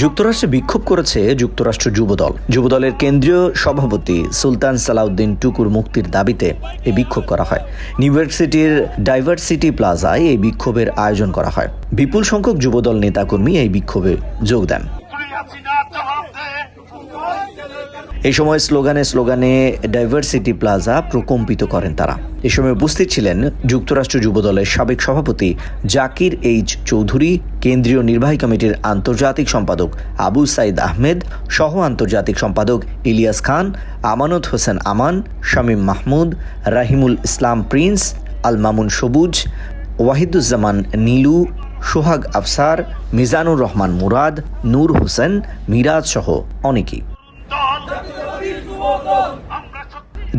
যুক্তরাষ্ট্রে বিক্ষোভ করেছে যুক্তরাষ্ট্র যুবদল। যুবদলের কেন্দ্রীয় সভাপতি সুলতান সালাউদ্দিন টুকুর মুক্তির দাবিতে এই বিক্ষোভ করা হয়। নিউ ইয়র্ক সিটির ডাইভার্সিটি প্লাজায় এই বিক্ষোভের আয়োজন করা হয়। বিপুল সংখ্যক যুবদল নেতাকর্মী এই বিক্ষোভে যোগ দেন। এই সময় স্লোগানে স্লোগানে ডাইভার্সিটি প্লাজা প্রকম্পিত করেন তারা। এ সময় উপস্থিত ছিলেন যুক্তরাষ্ট্র যুবদলের সাবেক সভাপতি জাকির এইচ চৌধুরী, কেন্দ্রীয় নির্বাহী কমিটির আন্তর্জাতিক সম্পাদক আবু সাইদ আহমেদ, সহ আন্তর্জাতিক সম্পাদক ইলিয়াস খান, আমানত হোসেন আমান, শামীম মাহমুদ, রাহিমুল ইসলাম প্রিন্স, আল মামুন সবুজ, ওয়াহিদুজ্জামান নীলু, সোহাগ আফসার, মিজানুর রহমান মুরাদ, নূর হোসেন, মিরাজ সহ অনেকেই।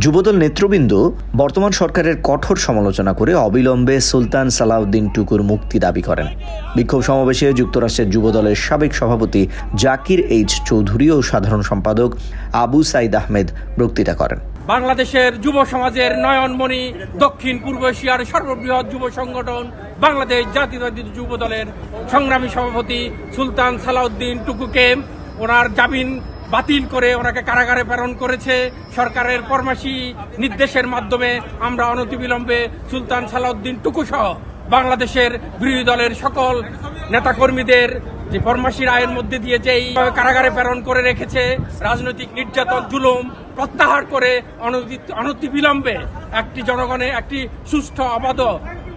যুবদল নেতৃবৃন্দ বর্তমান সরকারের কঠোর সমালোচনা করে অবিলম্বে সুলতান সালাউদ্দিন টুকুর মুক্তি দাবি করেন। বিক্ষোভ সমাবেশে যুক্তরাষ্ট্রের যুবদলের সাবেক সভাপতি জাকির এইচ চৌধুরী ও সাধারণ সম্পাদক আবু সাইদ আহমেদ বক্তৃতা করেন। বাংলাদেশের যুব সমাজের নয়নমণি, দক্ষিণ পূর্ব এশিয়ার সর্ববৃহৎ যুব সংগঠন, বাংলাদেশ জাতীয়তাবাদী যুব দলের সংগ্রামী সভাপতি সুলতান সালাউদ্দিন টুকুকে ওনার জামিন বাতিল করে ওনাকে কারাগারে প্রেরণ করেছে। সরকারের ফরমাসি নির্দেশের মাধ্যমে আমরা অনতিবিলম্বে সুলতান সালাউদ্দিন টুকু সহ বাংলাদেশের বিরোধী দলের সকল নেতাকর্মীদের যে ফরমাসির আয়ের মধ্যে দিয়ে যেই কারাগারে প্রেরণ করে রেখেছে, রাজনৈতিক নির্যাতন, জুলুম প্রত্যাহার করে অনতি- অনতিবিলম্বে একটি জনগণে একটি সুষ্ঠু, অবাধ,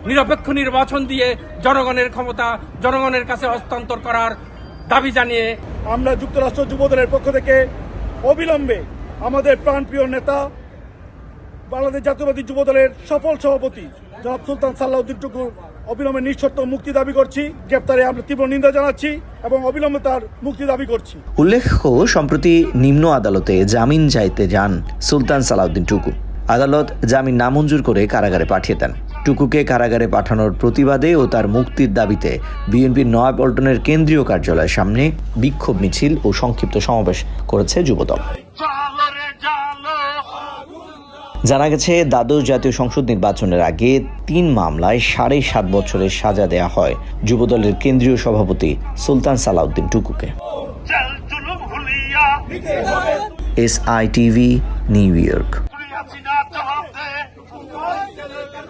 নিরপেক্ষ নির্বাচন দিয়ে জনগণের ক্ষমতা, জনগণের কাছে হস্তান্তর করার দাবি জানিয়ে আমরা যুক্তরাষ্ট্র যুবদলের পক্ষ থেকে অবিলম্বে আমাদের প্রাণপ্রিয় নেতা বাংলাদেশ জাতীয়বাদী যুবদলের সফল সভাপতি জনাব সুলতান সাল্লাউদ্দিন টুকুর অবিলম্বে নিঃশর্ত মুক্তি দাবি করছি গ্রেপ্তারে আমরা তীব্র নিন্দা জানাচ্ছি এবং অবিলম্বে তার মুক্তি দাবি করছি। উল্লেখ্য সম্প্রতি নিম্ন আদালতে জামিন চাইতে যান সুলতান সালাউদ্দিন টুকু। আদালত জামিন নামঞ্জুর করে কারাগারে পাঠিয়ে দেন। টুকুকে কারাগারে পাঠানোর প্রতিবাদে ও তার মুক্তির দাবিতে বিএনপির নয়াপল্টনের কেন্দ্রীয় কার্যালয়ের সামনে বিক্ষোভ মিছিল ও সংক্ষিপ্ত সমাবেশ করেছে যুবদল। জানা গেছে দ্বাদশ জাতীয় সংসদ নির্বাচনের আগে তিন মামলায় সাড়ে সাত বছরের সাজা দেয়া হয় যুবদলের কেন্দ্রীয় সভাপতি Sultan Salahuddin টুকুকে। S I TV New York.